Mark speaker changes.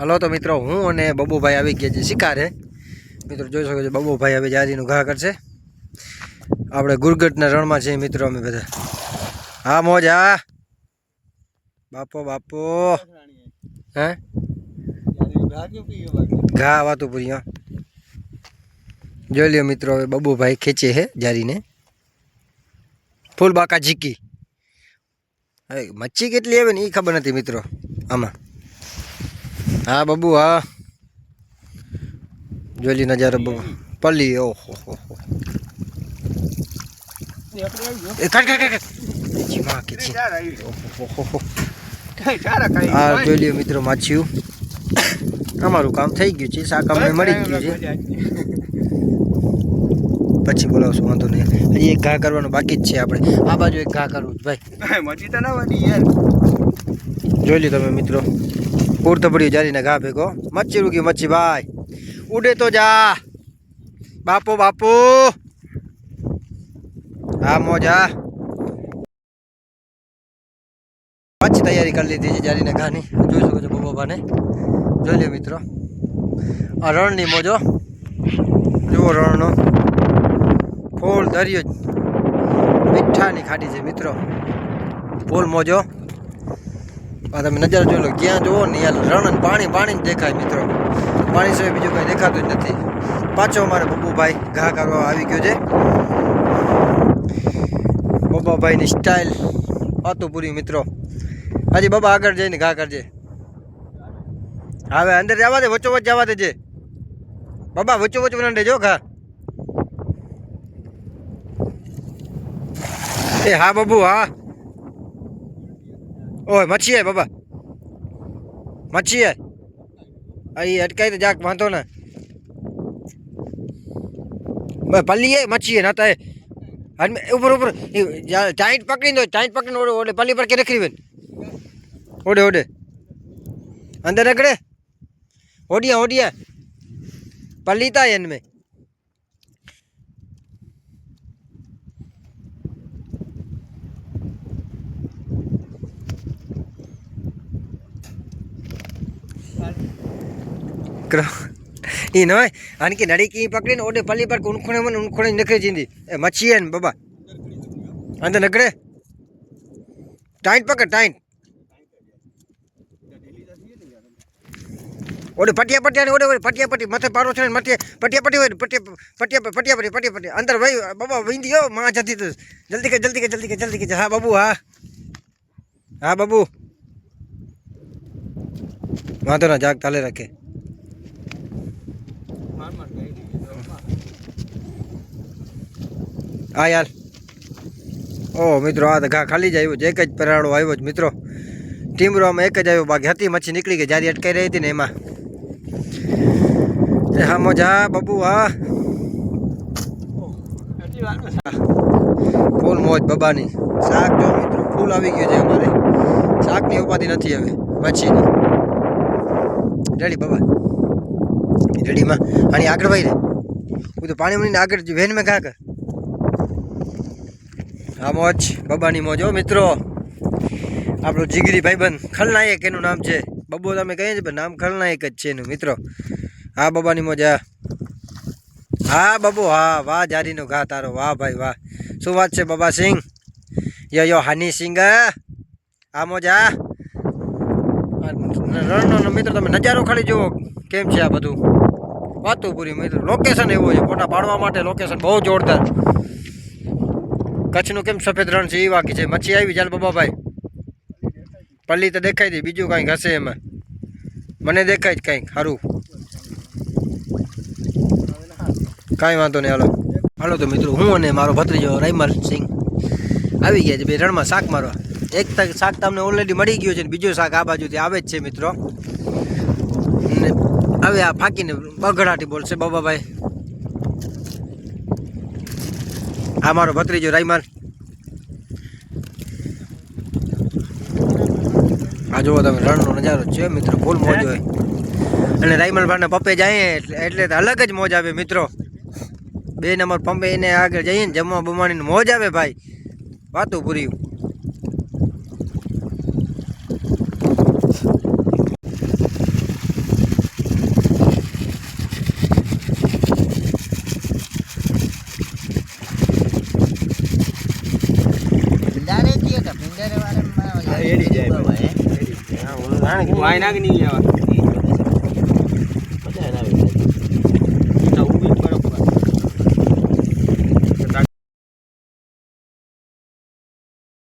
Speaker 1: Hello તો મિત્રો, હું અને બબુભાઈ આવી ગયા છે શિકારે. મિત્રો, જોઈ શકો છો, બબુભાઈ હવે જારીનું ઘા કરશે. આપણે ગુરગટના રણમાં છીએ મિત્રો અમે બધા. હા, મોજ, હા. બાપો બાપો. હે? ઘા વાતું પૂરી, હા. જોઈ લ્યો મિત્રો, હવે બબુભાઈ ખેંચે છે જારીને. ફૂલ બાકા ઝીકી. હવે મચ્છી કેટલી આવે ને એ ખબર નથી મિત્રો, આમાં. હા બબુ હા. જોઈ નજારો બબુ પલ્લી ઓહો હો હો એ કાઢ કાઢ કાઢ જી કે જી ઓહો હો હો આ જોઈ લ્યો મિત્રો માછીયું અમારું કામ થઈ ગયું છે શાક અમને મળી ગયું છે. પછી બોલાવશું વાંધો નહીં. હજી એક ઘા કરવાનું બાકી જ છે આપણે. આ બાજુ એક ઘા કરવું ભાઈ. જોઈ લ્યો તમે મિત્રો. પડ્યું જારીને ઘા ભેગો. મચ્છી રૂકી મચ્છી ભાઈ. ઉડે તો જા. બાપો, બાપુ. હા મોજા મચ્છી તૈયારી કરી લીધી છે જારીને ઘાની. જોઈ શકો છો બબોબાને જોઈ લે મિત્રો. આ રણની મોજો જુઓ રણનો. ફૂલ દરિયો મીઠાની ખાડી છે મિત્રો. ફૂલ મોજો તમે નજારો જોઈ લો. ક્યાં જુઓ ને યાર રણ અને પાણી પાણી જ દેખાય મિત્રો. પાણી સિવાય બીજું કંઈ દેખાતું જ નથી. પાછો અમારે બબુભાઈ ઘા કરવા આવી ગયો છે. બબાભાઈની સ્ટાઇલ હતું પૂરી મિત્રો. હજી બાબા આગળ જઈને ઘા કરજે હવે અંદર જવા દે વચ્ચો વચ્ચ જવા દેજે. બાબા વચ્ચો વચ્ચ બનાવી દેજો ઘા. એ હા બાબુ, હા. ઓય મચ્છી આય બાબા. મચ્છી આય અહીં અટકાઈ તો જાક, વાંધો ને. પલ્લી એ મચ્છી એ. અને ઉપર ઉપર. પકડી દો ચાઈટ પકડીને ઓડે ઓડે, પલ્લી પર કે રખડી બેન. ઓડે ઓડે. અંદર રગડે ઓડિયા ઓડિયા. પલ્લી તા એન મેં. ઈ નવે આનકી નડી કી પકડીને ઓડે પલ્લી પર ઉનખોણે મને ઉનખોણે નખરે જીંદી એ મચીએ ને બાબા અંદર નકડે ટાઈટ પકડ ટાઈટ ઓડે પટિયા પટિયા ઓડે પટિયા પટી માથે પારો છે મટે પટિયા પટી હોય પટિયા પટિયા પટિયા પટી પટિયા પટી અંદર ભાઈ બાબા વિંદી ગયો માં જતી તો જલ્દી કે જલ્દી કે જલ્દી કે જલ્દી કે હા બાબુ હા હા બાબુ વાંધો ના જાગ તાલે રાખે હા યાર. ઓ મિત્રો આ તો ઘા ખાલી જ આવ્યો છે. એક જ પરાળો આવ્યો છે મિત્રો. ટીમરોમાં એક જ આવ્યો બાકી હતી મચ્છી નીકળી ગઈ જારી અટકાઈ રહી હતી ને એમાં. હા મોજા બબુ હા. ફૂલ મોજ બબાની. શાક જો મિત્રો ફૂલ આવી ગયું છે અમારે. શાકની ઉપાધિ નથી હવે મચ્છીની. રેડી બબા. રેડીમાં અને આગળ ભાઈ રે. હું તો પાણી મળીને આગળ વેન મેં ઘા કર હા, મોજ. બબાની મોજ, હો, મિત્રો. આપણો જીગરી ભાઈબંધ ખલનાયક, એનું નામ છે. બબો તમે કહીએ છીએ, પણ નામ ખલનાયક જ છે એનું, મિત્રો. હા, બબાની મોજ, હા. બબુ, હા, વાહ, જારીનો ઘા તારો. વાહ, ભાઈ, વાહ. શું વાત છે, બાબા સિંહ? યો યો, હાની સિંહ આ મોજ આ રણનો મિત્રો, તમે નજારો ખાલી જુઓ. કેમ છે આ બધું? વાતું પૂરી મિત્રો લોકેશન એવું છે. ફોટા પાડવા માટે લોકેશન બહુ જોરદાર. કચ્છનું કેમ સફેદ રણ છે એ વાકી છે. મચ્છી આવી ચાલ બાબાભાઈ. પલ્લી તો દેખાય હતી બીજું કાંઈક હશે એમાં. મને દેખાય જ કાંઈક. સારું કાંઈ વાંધો નહીં. હાલો. હાલો તો મિત્રો, હું અને મારો ભત્રીજો રાઈમલ સિંહ આવી ગયા છે. બે રણમાં શાક મારવા. એક શાક તમને ઓલરેડી મળી ગયું છે બીજું શાક આ બાજુથી આવે જ છે મિત્રો. હવે આ ફાંકીને બગડાટી બોલશે બાબાભાઈ. આ મારો ભત્રીજો રાઈમાલ આ જુઓ તમે, રણનો નજારો છે મિત્રો, ફૂલ મોજ હોય. અને રાઈમલ ભાઈને પપ્પે જાય એટલે અલગ જ મોજ આવે મિત્રો. બે નંબર પંપે એને આગળ જઈએ ને જમવા બમવાની મોજ આવે ભાઈ. વાતું પૂરી.
Speaker 2: વાયનાગ નહીં લેવા.